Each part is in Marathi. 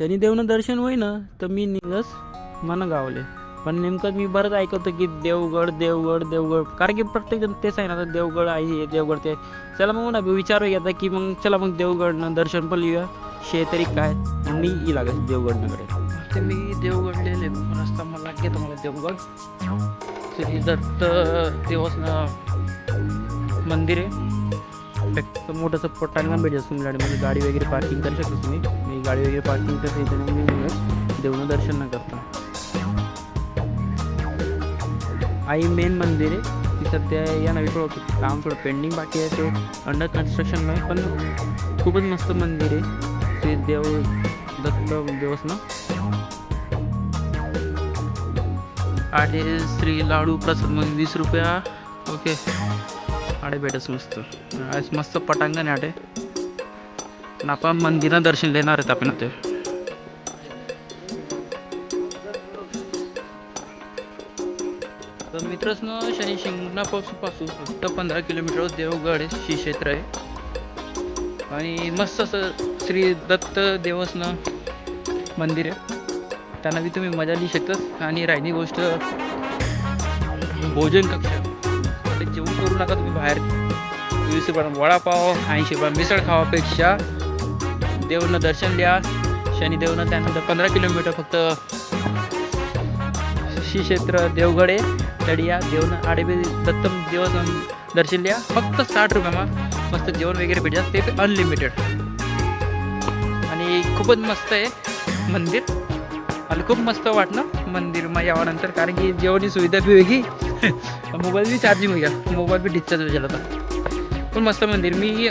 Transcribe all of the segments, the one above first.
शनिदेवनं दर्शन होईना तर मी निघस मन गावले पण नेमकं मी बरंच ऐकवतो की देवगड देवगड देवगड. कारण की प्रत्येकजण तेच आहे ना आता देवगड आहे हे देवगड ते. चला मग ना विचार येतात की मग चला मग देवगडनं दर्शन पण लिहूया. शे तरी काय? मी येईल लागेल देवगडनकडे ते मी देवगडलेले रस्ता मला घेतो मला देवगड. श्री दत्त देवस्थान मंदिर आहे. मोठंसं पटांगण भेटेल तुम्ही म्हणजे गाडी वगैरे पार्किंग करू शकता तुम्ही. गाडी वगैरे पार्किंग करते इथे मी देवनं दर्शन न करता. आई मेन मंदिर आहे. ती सध्या या नवी थोडं काम थोडं पेंडिंग बाकी आहे. ते अंडर कन्स्ट्रक्शन आहे पण खूपच मस्त मंदिर आहे. ते देव दत्त देवस्थान. आडे श्री लाडू प्रसाद मग वीस रुपया. ओके आडे भेटच मस्त. आज मस्त पटांगण आहे आडे. आणि आपण मंदिरात दर्शन देणार आहेत आपण ते तर मित्रस्न शनी शिंगणापासून पासून फक्त पंधरा किलोमीटर देवगड श्री क्षेत्र आहे. आणि मस्त असं श्री दत्त देवस्थान मंदिर आहे. त्यांना बी तुम्ही मजा लिहू शकता आणि राहिली गोष्ट भोजन कक्ष. जेवण करू नका तुम्ही बाहेर. वीस रुपयाला वडापाव ऐंशी रुपया मिसळ खावापेक्षा देवनं दर्शन द्या. शनिदेवनं त्यानंतर पंधरा किलोमीटर फक्त श्री क्षेत्र देवगड आहे देवनं आडेबी दत्तम देवस्थान दर्शन द्या. फक्त साठ रुपयामा मस्त जेवण वगैरे भेटतात ते अनलिमिटेड आणि खूपच मस्त आहे मंदिर. आणि खूप मस्त वाटलं मंदिर मग यावानंतर कारण की जेवणची सुविधा बी वेगळी. मोबाईल बी चार्जिंग होईल. मोबाईल बी डिस्चार्ज झाला आता. पण मस्त मंदिर. मी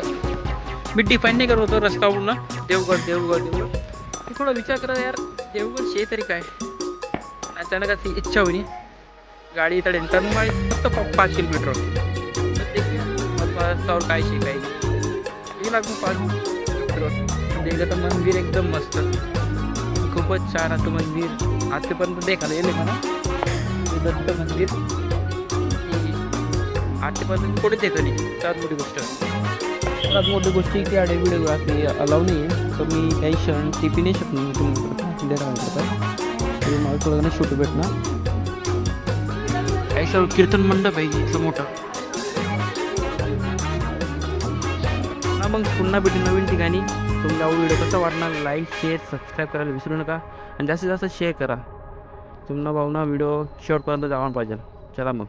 मी डिफाईन नाही करत होतो रस्त्यावरून देवगड देवगड देवगड. मी थोडा विचार करा यार देवगड शे तरी काय? अचानक अशी इच्छा होईल गाडी इथं टर्न मग फक्त पाच किलोमीटर होती. रस्त्यावर काय शिकायची? लागू लागून पाच किलोमीटर देखलं म्हणजे मंदिर एकदम मस्त. खूपच छान असं मंदिर. आजपर्यंत देखायला येईल म्हणा दत्त मंदिर. आजपर्यंत कुठे देखली त्यात मोठी गोष्ट. त्यात मोठी गोष्टी की आडे व्हिडिओग्राफी अलाव नाही आहे तर मी काही क्षण टिपी नाही शकणार तुम्ही राहणार ते मला थोडं शूट भेटणार. काही सर्व कीर्तन मंडप आहे इथलं मोठं. मग पुन्हा भेटू नवीन ठिकाणी. तुम्हाला व्हिडिओ कसा वाटणार? लाईक शेअर सबस्क्राईब करायला विसरू नका. आणि जास्तीत जास्त शेअर करा. तुम्हाला भावना व्हिडिओ शेवटपर्यंत जावा पाहिजे. चला मग.